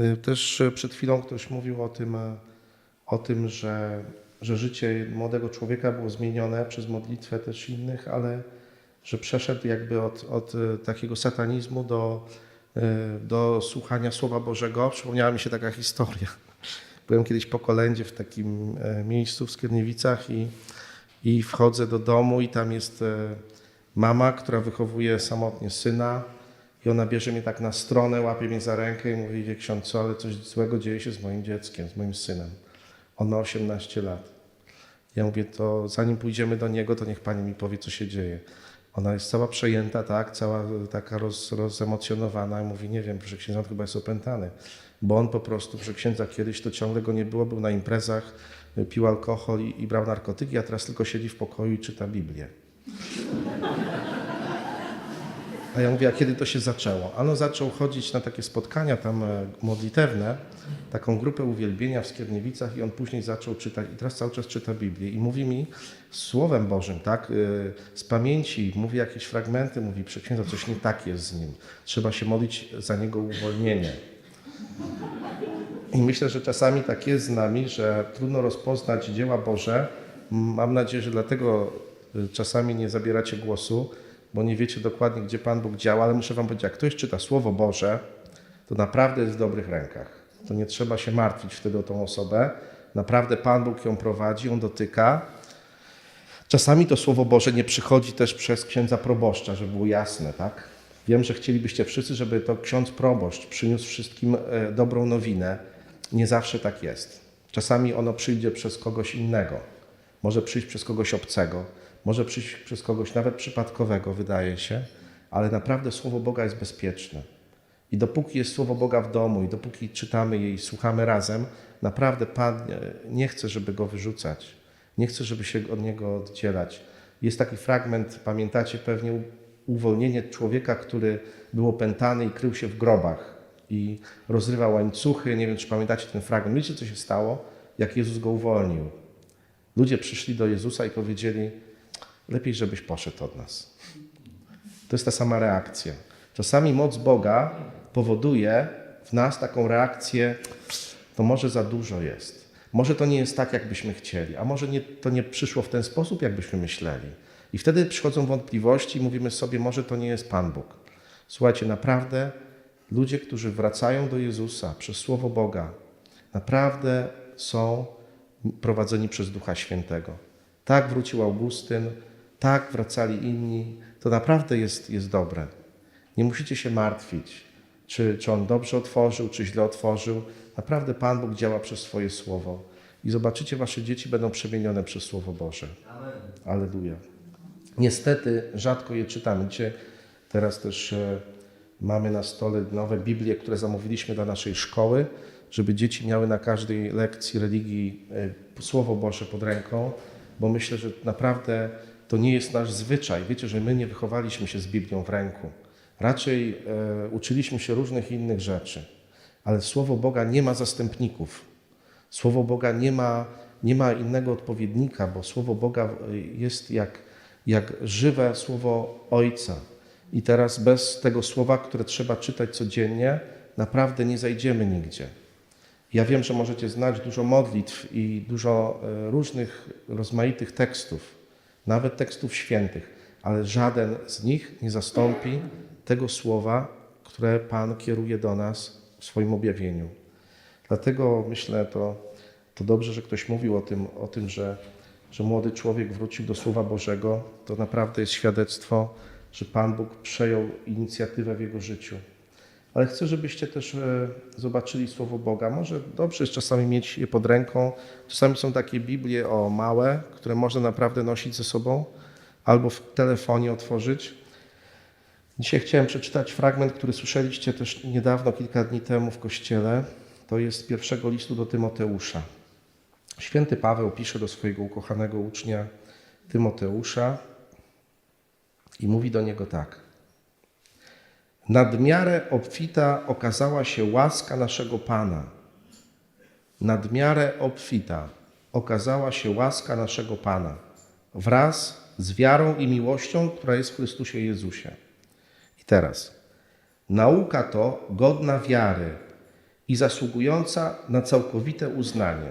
Y, Też e, przed chwilą ktoś mówił o tym, e, o tym że, że życie młodego człowieka było zmienione przez modlitwę też innych, ale że przeszedł jakby od, od takiego satanizmu do, do słuchania Słowa Bożego. Przypomniała mi się taka historia. Byłem kiedyś po kolędzie w takim miejscu w Skierniewicach i, i wchodzę do domu i tam jest mama, która wychowuje samotnie syna i ona bierze mnie tak na stronę, łapie mnie za rękę i mówi, wie ksiądz, ale coś złego dzieje się z moim dzieckiem, z moim synem. On ma 18 lat. Ja mówię, to zanim pójdziemy do niego, to niech pani mi powie, co się dzieje. Ona jest cała przejęta, tak, cała taka roz, rozemocjonowana i mówi, nie wiem, proszę księdza, on chyba jest opętany. Bo on po prostu, proszę księdza, kiedyś to ciągle go nie było, był na imprezach, pił alkohol i, i brał narkotyki, a teraz tylko siedzi w pokoju i czyta Biblię. A ja mówię, a kiedy to się zaczęło? Ano zaczął chodzić na takie spotkania tam e, modlitewne, taką grupę uwielbienia w Skierniewicach i on później zaczął czytać i teraz cały czas czyta Biblię i mówi mi Słowem Bożym, tak, y, z pamięci, mówi jakieś fragmenty, mówi, przeksiędza, coś nie tak jest z nim. Trzeba się modlić za niego uwolnienie. I myślę, że czasami tak jest z nami, że trudno rozpoznać dzieła Boże. Mam nadzieję, że dlatego y, czasami nie zabieracie głosu, bo nie wiecie dokładnie, gdzie Pan Bóg działa, ale muszę Wam powiedzieć, jak ktoś czyta Słowo Boże, to naprawdę jest w dobrych rękach. To nie trzeba się martwić wtedy o tą osobę. Naprawdę Pan Bóg ją prowadzi, on dotyka. Czasami to Słowo Boże nie przychodzi też przez księdza proboszcza, żeby było jasne, tak? Wiem, że chcielibyście wszyscy, żeby to ksiądz proboszcz przyniósł wszystkim e, dobrą nowinę. Nie zawsze tak jest. Czasami ono przyjdzie przez kogoś innego. Może przyjść przez kogoś obcego, może przyjść przez kogoś nawet przypadkowego, wydaje się, ale naprawdę Słowo Boga jest bezpieczne. I dopóki jest Słowo Boga w domu i dopóki czytamy je i słuchamy razem, naprawdę Pan nie chce, żeby go wyrzucać. Nie chce, żeby się od niego oddzielać. Jest taki fragment, pamiętacie pewnie, uwolnienie człowieka, który był opętany i krył się w grobach i rozrywał łańcuchy. Nie wiem, czy pamiętacie ten fragment. Wiecie, co się stało, jak Jezus go uwolnił? Ludzie przyszli do Jezusa i powiedzieli: Lepiej, żebyś poszedł od nas. To jest ta sama reakcja. Czasami moc Boga powoduje w nas taką reakcję, to może za dużo jest. Może to nie jest tak, jakbyśmy chcieli, a może nie, to nie przyszło w ten sposób, jakbyśmy myśleli. I wtedy przychodzą wątpliwości i mówimy sobie, może to nie jest Pan Bóg. Słuchajcie, naprawdę ludzie, którzy wracają do Jezusa przez Słowo Boga, naprawdę są prowadzeni przez Ducha Świętego. Tak wrócił Augustyn, tak wracali inni. To naprawdę jest, jest dobre. Nie musicie się martwić, czy, czy on dobrze otworzył, czy źle otworzył. Naprawdę Pan Bóg działa przez swoje słowo. I zobaczycie, wasze dzieci będą przemienione przez Słowo Boże. Aleluja. Niestety rzadko je czytamy. Dzisiaj teraz też e, mamy na stole nowe Biblie, które zamówiliśmy dla naszej szkoły, żeby dzieci miały na każdej lekcji religii e, Słowo Boże pod ręką, bo myślę, że naprawdę to nie jest nasz zwyczaj. Wiecie, że my nie wychowaliśmy się z Biblią w ręku. Raczej e, uczyliśmy się różnych innych rzeczy, ale Słowo Boga nie ma zastępników. Słowo Boga nie ma, nie ma innego odpowiednika, bo Słowo Boga jest jak, jak żywe Słowo Ojca. I teraz bez tego słowa, które trzeba czytać codziennie, naprawdę nie zajdziemy nigdzie. Ja wiem, że możecie znać dużo modlitw i dużo e, różnych rozmaitych tekstów, nawet tekstów świętych, ale żaden z nich nie zastąpi tego słowa, które Pan kieruje do nas w swoim objawieniu. Dlatego myślę, to, to dobrze, że ktoś mówił o tym, o tym że, że młody człowiek wrócił do Słowa Bożego. To naprawdę jest świadectwo, że Pan Bóg przejął inicjatywę w jego życiu. Ale chcę, żebyście też e, zobaczyli Słowo Boga. Może dobrze jest czasami mieć je pod ręką. Czasami są takie Biblie o małe, które można naprawdę nosić ze sobą, albo w telefonie otworzyć. Dzisiaj chciałem przeczytać fragment, który słyszeliście też niedawno, kilka dni temu w kościele. To jest z pierwszego listu do Tymoteusza. Święty Paweł pisze do swojego ukochanego ucznia Tymoteusza i mówi do niego tak. Nadmiarę obfita okazała się łaska naszego Pana. Nadmiarę obfita okazała się łaska naszego Pana wraz z wiarą i miłością, która jest w Chrystusie Jezusie. I teraz, nauka to godna wiary i zasługująca na całkowite uznanie,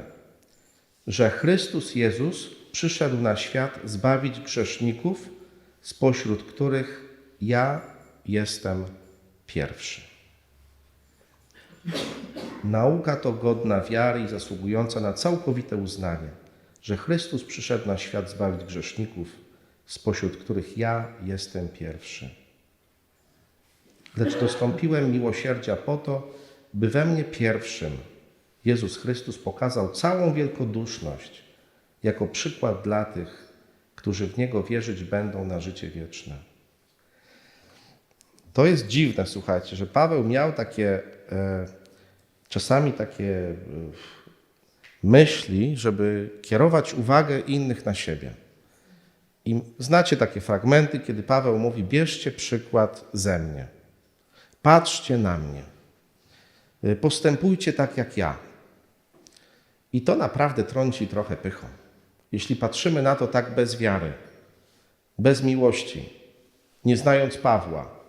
że Chrystus Jezus przyszedł na świat zbawić grzeszników, spośród których ja jestem pierwszy. Nauka to godna wiary i zasługująca na całkowite uznanie, że Chrystus przyszedł na świat zbawić grzeszników, spośród których ja jestem pierwszy. Lecz dostąpiłem miłosierdzia po to, by we mnie pierwszym Jezus Chrystus pokazał całą wielkoduszność jako przykład dla tych, którzy w Niego wierzyć będą na życie wieczne. To jest dziwne, słuchajcie, że Paweł miał takie e, czasami takie e, myśli, żeby kierować uwagę innych na siebie. I znacie takie fragmenty, kiedy Paweł mówi: Bierzcie przykład ze mnie, patrzcie na mnie, y, postępujcie tak jak ja. I to naprawdę trąci trochę pychą. Jeśli patrzymy na to tak bez wiary, bez miłości, nie znając Pawła,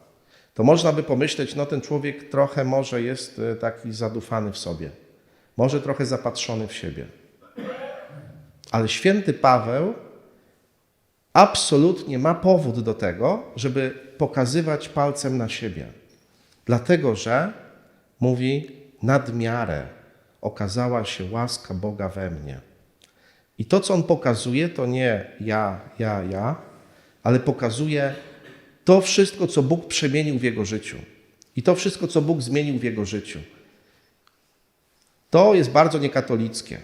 to można by pomyśleć, no ten człowiek trochę może jest y, taki zadufany w sobie, może trochę zapatrzony w siebie. Ale święty Paweł absolutnie ma powód do tego, żeby pokazywać palcem na siebie. Dlatego, że mówi, nadmiarę okazała się łaska Boga we mnie. I to, co on pokazuje, to nie ja, ja, ja, ale pokazuje to wszystko, co Bóg przemienił w jego życiu. I to wszystko, co Bóg zmienił w jego życiu. To jest bardzo niekatolickie,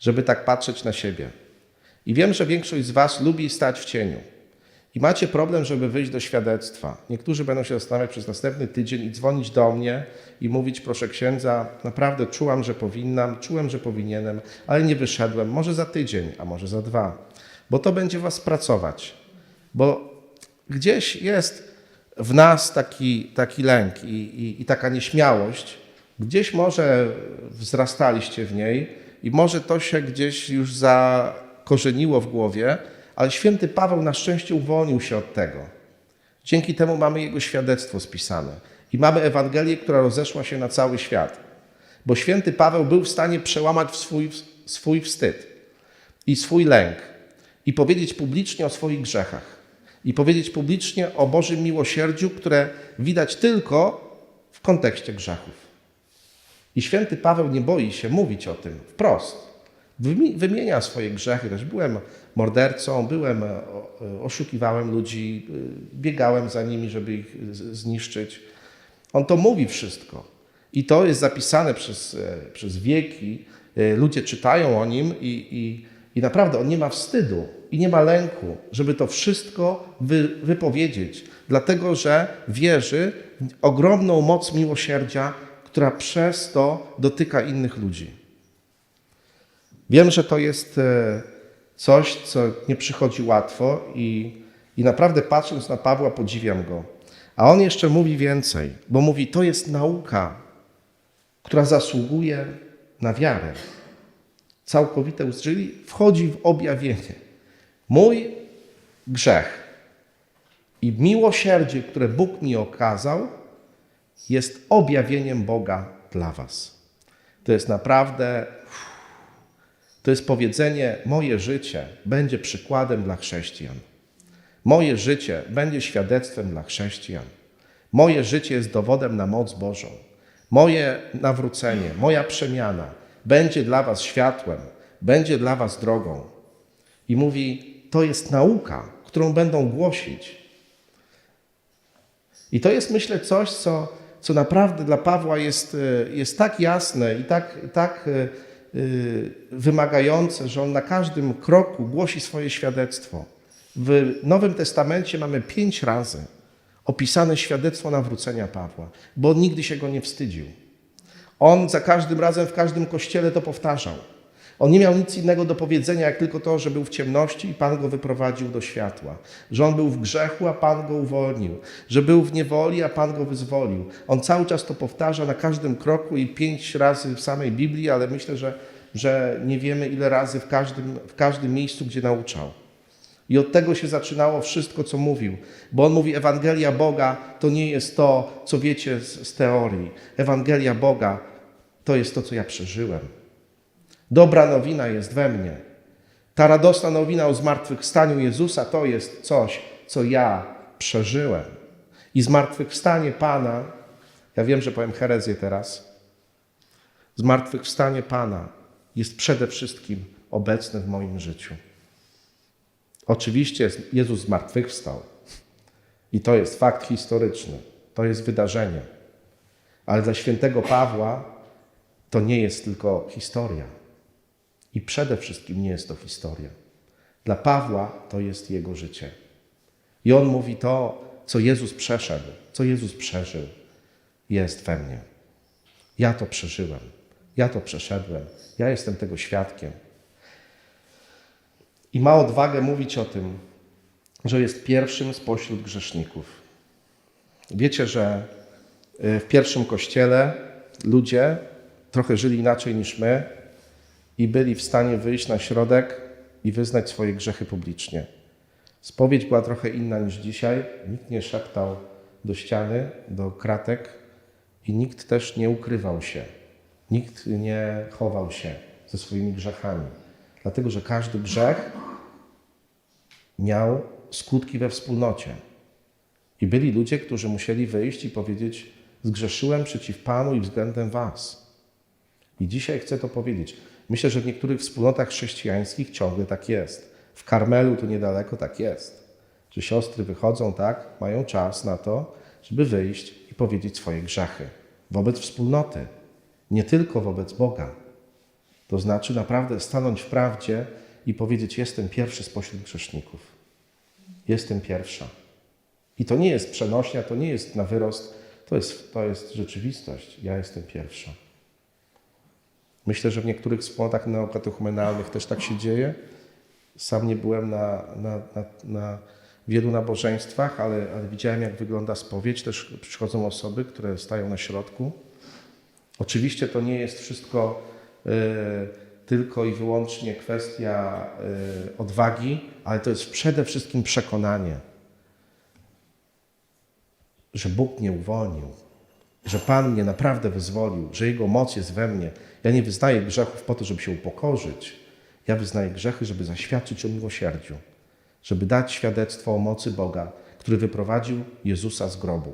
żeby tak patrzeć na siebie. I wiem, że większość z Was lubi stać w cieniu. I macie problem, żeby wyjść do świadectwa. Niektórzy będą się zastanawiać przez następny tydzień i dzwonić do mnie i mówić, proszę księdza, naprawdę czułam, że powinnam, czułem, że powinienem, ale nie wyszedłem. Może za tydzień, a może za dwa. Bo to będzie Was pracować. Bo gdzieś jest w nas taki, taki lęk i, i, i taka nieśmiałość. Gdzieś może wzrastaliście w niej i może to się gdzieś już zakorzeniło w głowie, ale święty Paweł na szczęście uwolnił się od tego. Dzięki temu mamy jego świadectwo spisane i mamy Ewangelię, która rozeszła się na cały świat. Bo święty Paweł był w stanie przełamać swój, swój wstyd i swój lęk i powiedzieć publicznie o swoich grzechach i powiedzieć publicznie o Bożym miłosierdziu, które widać tylko w kontekście grzechów. I święty Paweł nie boi się mówić o tym wprost. Wymi- Wymienia swoje grzechy. Też byłem mordercą, byłem, e, e, oszukiwałem ludzi, e, biegałem za nimi, żeby ich zniszczyć. On to mówi wszystko. I to jest zapisane przez, przez wieki. Ludzie czytają o nim i, i, i naprawdę on nie ma wstydu i nie ma lęku, żeby to wszystko wy, wypowiedzieć, dlatego że wierzy w ogromną moc miłosierdzia, która przez to dotyka innych ludzi. Wiem, że to jest e, coś, co nie przychodzi łatwo i, i naprawdę patrząc na Pawła podziwiam go. A on jeszcze mówi więcej, bo mówi, to jest nauka, która zasługuje na wiarę. Całkowite, czyli wchodzi w objawienie. Mój grzech i miłosierdzie, które Bóg mi okazał, jest objawieniem Boga dla Was. To jest naprawdę, to jest powiedzenie, moje życie będzie przykładem dla chrześcijan. Moje życie będzie świadectwem dla chrześcijan. Moje życie jest dowodem na moc Bożą. Moje nawrócenie, moja przemiana będzie dla Was światłem, będzie dla Was drogą. I mówi, to jest nauka, którą będą głosić. I to jest, myślę, coś, co, co naprawdę dla Pawła jest, e, jest tak jasne i tak, tak e, e, wymagające, że on na każdym kroku głosi swoje świadectwo. W Nowym Testamencie mamy pięć razy opisane świadectwo nawrócenia Pawła, bo on nigdy się go nie wstydził. On za każdym razem w każdym kościele to powtarzał. On nie miał nic innego do powiedzenia, jak tylko to, że był w ciemności i Pan go wyprowadził do światła. Że on był w grzechu, a Pan go uwolnił. Że był w niewoli, a Pan go wyzwolił. On cały czas to powtarza na każdym kroku i pięć razy w samej Biblii, ale myślę, że, że nie wiemy ile razy w każdym, w każdym miejscu, gdzie nauczał. I od tego się zaczynało wszystko, co mówił. Bo on mówi, Ewangelia Boga to nie jest to, co wiecie z, z teorii. Ewangelia Boga to jest to, co ja przeżyłem. Dobra nowina jest we mnie. Ta radosna nowina o zmartwychwstaniu Jezusa to jest coś, co ja przeżyłem. I zmartwychwstanie Pana, ja wiem, że powiem herezję teraz, zmartwychwstanie Pana jest przede wszystkim obecne w moim życiu. Oczywiście Jezus zmartwychwstał i to jest fakt historyczny, to jest wydarzenie. Ale dla świętego Pawła to nie jest tylko historia. I przede wszystkim nie jest to historia. Dla Pawła to jest jego życie. I on mówi to, co Jezus przeszedł, co Jezus przeżył, jest we mnie. Ja to przeżyłem, ja to przeszedłem, ja jestem tego świadkiem. I ma odwagę mówić o tym, że jest pierwszym spośród grzeszników. Wiecie, że y, w pierwszym kościele ludzie trochę żyli inaczej niż my i byli w stanie wyjść na środek i wyznać swoje grzechy publicznie. Spowiedź była trochę inna niż dzisiaj. Nikt nie szeptał do ściany, do kratek i nikt też nie ukrywał się. Nikt nie chował się ze swoimi grzechami. Dlatego, że każdy grzech miał skutki we wspólnocie. I byli ludzie, którzy musieli wyjść i powiedzieć: Zgrzeszyłem przeciw Panu i względem Was. I dzisiaj chcę to powiedzieć. Myślę, że w niektórych wspólnotach chrześcijańskich ciągle tak jest. W Karmelu tu niedaleko tak jest. Że siostry wychodzą tak, mają czas na to, żeby wyjść i powiedzieć swoje grzechy wobec wspólnoty, nie tylko wobec Boga. To znaczy naprawdę stanąć w prawdzie i powiedzieć: Jestem pierwszy spośród grzeszników. Jestem pierwsza. I to nie jest przenośnia, to nie jest na wyrost, to jest, to jest rzeczywistość. Ja jestem pierwsza. Myślę, że w niektórych wspólnotach neokatechumenalnych też tak się dzieje. Sam nie byłem na, na, na, na wielu nabożeństwach, ale, ale widziałem, jak wygląda spowiedź. Też przychodzą osoby, które stają na środku. Oczywiście to nie jest wszystko y, tylko i wyłącznie kwestia y, odwagi, ale to jest przede wszystkim przekonanie, że Bóg mnie uwolnił, że Pan mnie naprawdę wyzwolił, że Jego moc jest we mnie. Ja nie wyznaję grzechów po to, żeby się upokorzyć. Ja wyznaję grzechy, żeby zaświadczyć o miłosierdziu, żeby dać świadectwo o mocy Boga, który wyprowadził Jezusa z grobu.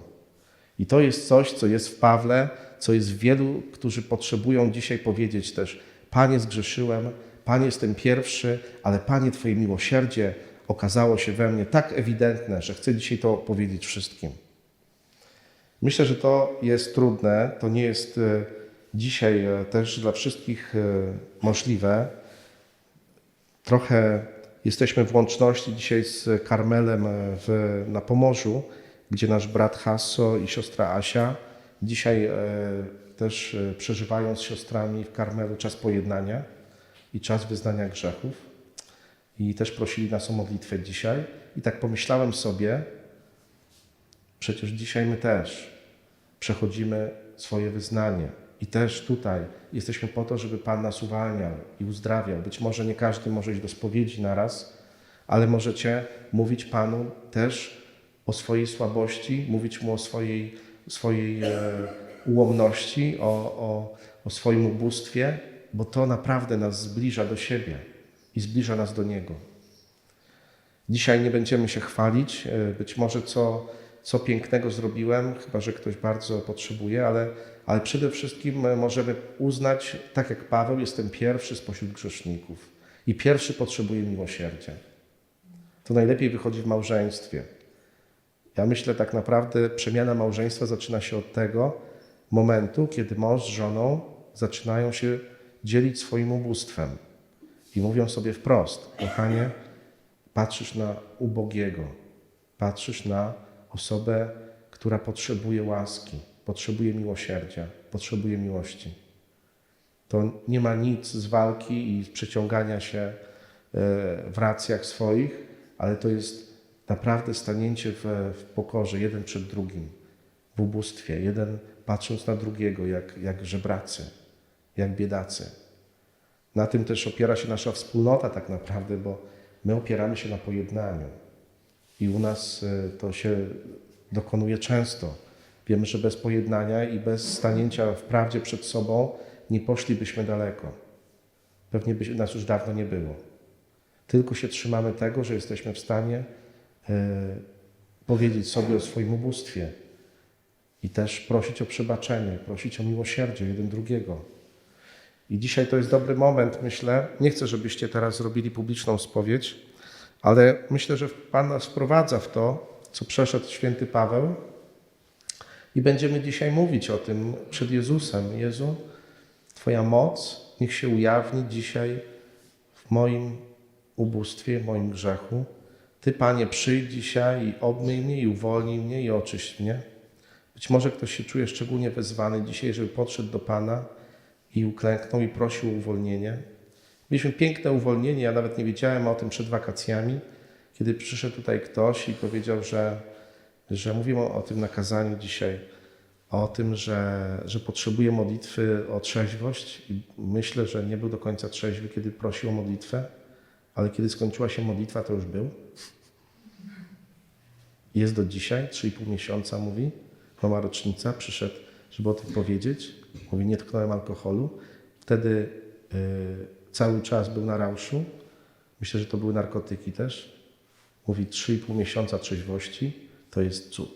I to jest coś, co jest w Pawle, co jest w wielu, którzy potrzebują dzisiaj powiedzieć też: Panie, zgrzeszyłem, Panie, jestem pierwszy, ale Panie, Twoje miłosierdzie okazało się we mnie tak ewidentne, że chcę dzisiaj to powiedzieć wszystkim. Myślę, że to jest trudne, to nie jest e, dzisiaj e, też dla wszystkich e, możliwe. Trochę jesteśmy w łączności dzisiaj z Karmelem w, na Pomorzu, gdzie nasz brat Hasso i siostra Asia dzisiaj też przeżywają z siostrami w Karmelu czas pojednania i czas wyznania grzechów. I też prosili nas o modlitwę dzisiaj. I tak pomyślałem sobie, Przecież dzisiaj my też przechodzimy swoje wyznanie i też tutaj jesteśmy po to, żeby Pan nas uwalniał i uzdrawiał. Być może nie każdy może iść do spowiedzi naraz, ale możecie mówić Panu też o swojej słabości, mówić Mu o swojej, swojej e, ułomności, o, o, o swoim ubóstwie, bo to naprawdę nas zbliża do siebie i zbliża nas do Niego. Dzisiaj nie będziemy się chwalić, e, być może co co pięknego zrobiłem, chyba że ktoś bardzo potrzebuje, ale, ale przede wszystkim e, możemy uznać, tak jak Paweł, jestem pierwszy spośród grzeszników i pierwszy potrzebuje miłosierdzia. To najlepiej wychodzi w małżeństwie. Ja myślę, tak naprawdę przemiana małżeństwa zaczyna się od tego momentu, kiedy mąż z żoną zaczynają się dzielić swoim ubóstwem i mówią sobie wprost: Kochanie, patrzysz na ubogiego, patrzysz na osobę, która potrzebuje łaski, potrzebuje miłosierdzia, potrzebuje miłości. To nie ma nic z walki i z przeciągania się e, w racjach swoich, ale to jest naprawdę stanięcie w, w pokorze jeden przed drugim, w ubóstwie, jeden patrząc na drugiego, jak, jak żebracy, jak biedacy. Na tym też opiera się nasza wspólnota tak naprawdę, bo My opieramy się na pojednaniu i u nas y, to się dokonuje często. Wiemy, że bez pojednania i bez stanięcia w prawdzie przed sobą nie poszlibyśmy daleko. Pewnie by nas już dawno nie było. Tylko się trzymamy tego, że jesteśmy w stanie e, powiedzieć sobie o swoim ubóstwie i też prosić o przebaczenie, prosić o miłosierdzie jeden drugiego. I dzisiaj to jest dobry moment, myślę. Nie chcę, żebyście teraz zrobili publiczną spowiedź, ale myślę, że Pan nas wprowadza w to, co przeszedł święty Paweł. I będziemy dzisiaj mówić o tym przed Jezusem. Jezu, Twoja moc niech się ujawni dzisiaj w moim ubóstwie, w moim grzechu. Ty, Panie, przyjdź dzisiaj i obmyj mnie, i uwolnij mnie, i oczyść mnie. Być może ktoś się czuje szczególnie wezwany dzisiaj, żeby podszedł do Pana i uklęknął i prosił o uwolnienie. Mieliśmy piękne uwolnienie, ja nawet nie wiedziałem o tym przed wakacjami, kiedy przyszedł tutaj ktoś i powiedział, że, że mówimy o tym nakazaniu dzisiaj, o tym, że, że potrzebuje modlitwy o trzeźwość i myślę, że nie był do końca trzeźwy, kiedy prosił o modlitwę, ale kiedy skończyła się modlitwa, to już był. Jest do dzisiaj, 3,5 miesiąca mówi, mama rocznica, przyszedł, żeby o tym powiedzieć. Mówi, nie tknąłem alkoholu. Wtedy y, cały czas był na rauszu. Myślę, że to były narkotyki też. Mówi, 3,5 miesiąca trzeźwości to jest cud.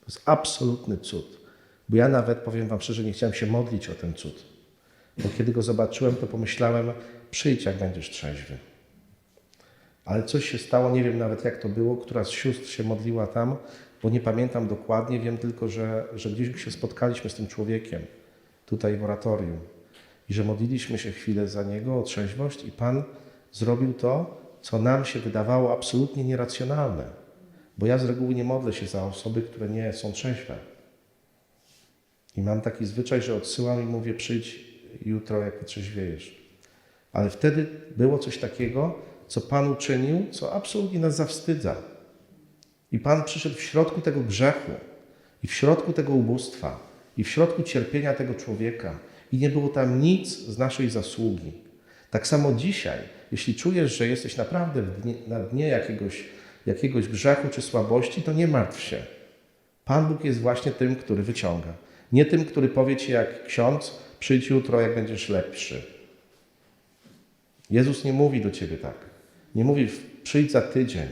To jest absolutny cud. Bo ja nawet, powiem wam szczerze, nie chciałem się modlić o ten cud. Bo kiedy go zobaczyłem, to pomyślałem, przyjdź jak będziesz trzeźwy. Ale coś się stało, nie wiem nawet jak to było, która z sióstr się modliła tam, bo nie pamiętam dokładnie, wiem tylko, że, że gdzieś się spotkaliśmy z tym człowiekiem tutaj w oratorium i że modliliśmy się chwilę za niego o trzeźwość i Pan zrobił to, co nam się wydawało absolutnie nieracjonalne. Bo ja z reguły nie modlę się za osoby, które nie są trzeźwe. I mam taki zwyczaj, że odsyłam i mówię, przyjdź jutro, jak trzeźwiejesz. Ale wtedy było coś takiego, co Pan uczynił, co absolutnie nas zawstydza. I Pan przyszedł w środku tego grzechu, i w środku tego ubóstwa, i w środku cierpienia tego człowieka, i nie było tam nic z naszej zasługi. Tak samo dzisiaj, jeśli czujesz, że jesteś naprawdę dnie, na dnie jakiegoś, jakiegoś grzechu czy słabości, to nie martw się. Pan Bóg jest właśnie tym, który wyciąga. Nie tym, który powie ci jak ksiądz, przyjdź jutro, jak będziesz lepszy. Jezus nie mówi do ciebie tak. Nie mówi, przyjdź za tydzień.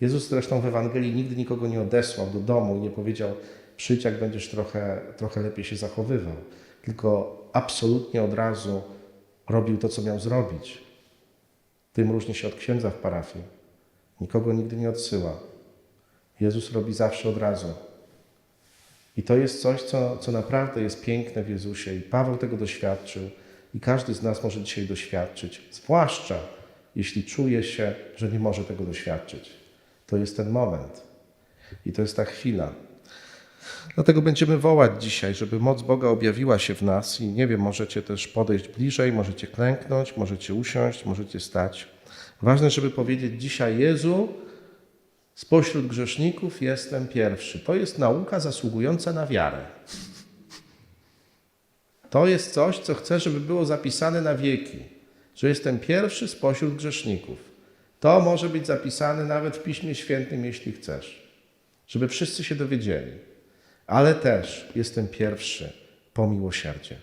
Jezus zresztą w Ewangelii nigdy nikogo nie odesłał do domu i nie powiedział, przyjdź, jak będziesz trochę, trochę lepiej się zachowywał. Tylko absolutnie od razu robił to, co miał zrobić. Tym różni się od księdza w parafii. Nikogo nigdy nie odsyła. Jezus robi zawsze od razu. I to jest coś, co, co naprawdę jest piękne w Jezusie. I Paweł tego doświadczył. I każdy z nas może dzisiaj doświadczyć. Zwłaszcza jeśli czuje się, że nie może tego doświadczyć. To jest ten moment. I to jest ta chwila. Dlatego będziemy wołać dzisiaj, żeby moc Boga objawiła się w nas i nie wiem, możecie też podejść bliżej, możecie klęknąć, możecie usiąść, możecie stać. Ważne, żeby powiedzieć dzisiaj Jezu, spośród grzeszników jestem pierwszy. To jest nauka zasługująca na wiarę. To jest coś, co chcę, żeby było zapisane na wieki, że jestem pierwszy spośród grzeszników. To może być zapisane nawet w Piśmie Świętym, jeśli chcesz, żeby wszyscy się dowiedzieli. Ale też jestem pierwszy po miłosierdzie.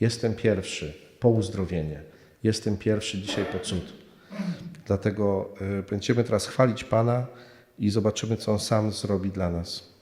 Jestem pierwszy po uzdrowienie. Jestem pierwszy dzisiaj po cud. Dlatego y, będziemy teraz chwalić Pana i zobaczymy, co On sam zrobi dla nas.